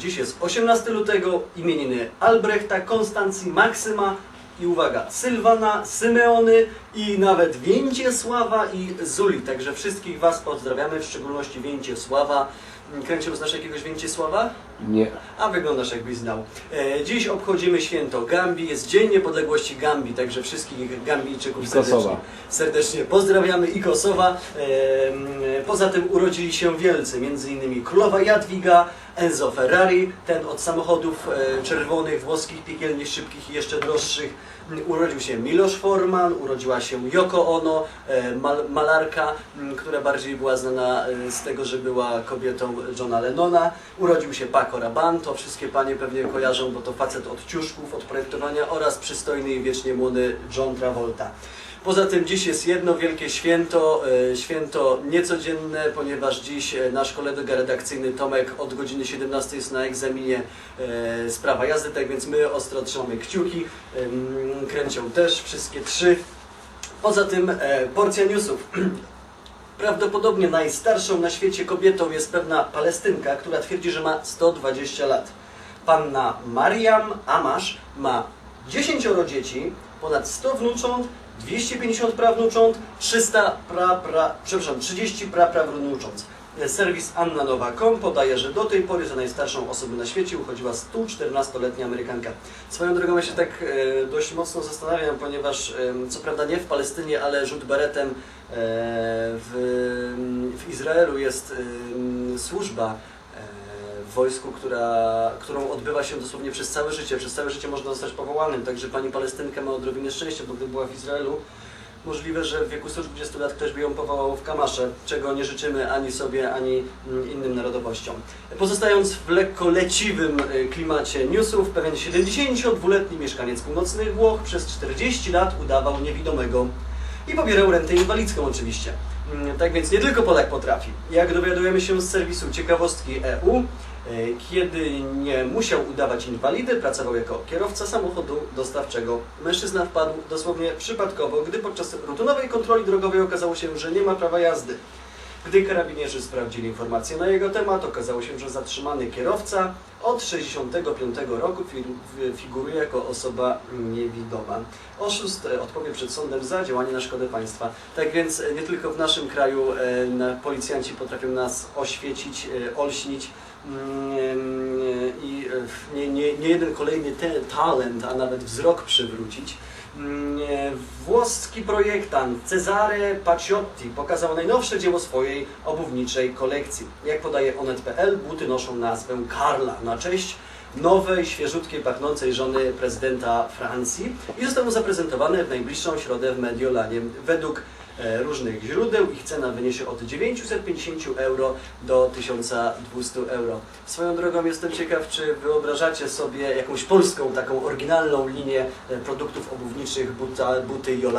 Dziś jest 18 lutego, imieniny Albrechta, Konstancji, Maksyma i uwaga, Sylwana, Symeony i nawet Więciesława i Zuli. Także wszystkich Was pozdrawiamy, w szczególności Więciesława. Kręcił znasz jakiegoś Więciesława? Nie. A wyglądasz jakbyś znał. E, dziś obchodzimy święto Gambii, jest Dzień Niepodległości Gambii, także wszystkich Gambijczyków serdecznie, serdecznie pozdrawiamy i Kosowa. E, m, poza tym urodzili się wielcy, m.in. królowa Jadwiga, Enzo Ferrari, ten od samochodów e, czerwonych, włoskich, piekielnie szybkich i jeszcze droższych. Urodził się Miloš Forman, urodziła się Yoko Ono, e, mal, malarka, m, która bardziej była znana e, z tego, że była kobietą Johna Lennona. Urodził się Paco Rabanne, to wszystkie panie pewnie kojarzą, bo to facet od ciuszków, od projektowania oraz przystojny i wiecznie młody John Travolta. Poza tym dziś jest jedno wielkie święto, e, święto niecodzienne, ponieważ dziś e, nasz kolega redakcyjny Tomek od godziny 17 jest na egzaminie e, z prawa jazdy, tak więc my ostro trzymamy kciuki, kręcią też wszystkie trzy. Poza tym e, porcja newsów. Prawdopodobnie najstarszą na świecie kobietą jest pewna Palestynka, która twierdzi, że ma 120 lat. Panna Mariam Amash ma 10 dzieci, ponad 100 wnucząt, 250 prawnucząt, 300 pra, pra, przepraszam, 30 praprawnucząt. Serwis AnnaNowa.com podaje, że do tej pory za najstarszą osobę na świecie uchodziła 114-letnia Amerykanka. Swoją drogą ja się tak e, dość mocno zastanawiam, ponieważ e, co prawda nie w Palestynie, ale rzut beretem e, w, w Izraelu jest e, służba e, w wojsku, która, którą odbywa się dosłownie przez całe życie. Przez całe życie można zostać powołanym, także pani Palestynka ma odrobinę szczęścia, bo gdyby była w Izraelu, możliwe, że w wieku 120 lat ktoś by ją powołał w kamasze, czego nie życzymy ani sobie, ani mm, innym narodowościom. Pozostając w lekko leciwym y, klimacie newsów, pewien 72-letni mieszkaniec północnych Włoch przez 40 lat udawał niewidomego i pobierał rentę inwalidzką oczywiście. Mm, Tak więc nie tylko Polak potrafi. Jak dowiadujemy się z serwisu ciekawostki EU, e, kiedy nie musiał udawać inwalidy, pracował jako kierowca samochodu dostawczego. Mężczyzna wpadł dosłownie przypadkowo, gdy podczas rutynowej kontroli drogowej okazało się, że nie ma prawa jazdy. Gdy karabinierzy sprawdzili informacje na jego temat, okazało się, że zatrzymany kierowca od 65 roku figuruje jako osoba niewidoma. Oszust e, odpowie przed sądem za działanie na szkodę państwa. Tak więc e, nie tylko w naszym kraju e, policjanci potrafią nas oświecić, olśnić mm, i nie, nie, nie jeden kolejny talent, a nawet wzrok przywrócić. Mm, Włoski projektant Cesare Paciotti pokazał najnowsze dzieło swojej obuwniczej kolekcji. Jak podaje onet.pl, buty noszą nazwę Karla na cześć nowej, świeżutkiej, pachnącej żony prezydenta Francji i zostaną zaprezentowane w najbliższą środę w Mediolanie. Według e, różnych źródeł ich cena wyniesie od 950 euro do 1200 euro. Swoją drogą jestem ciekaw, czy wyobrażacie sobie jakąś polską, taką oryginalną linię e, produktów obuwniczych buta, buty Jola.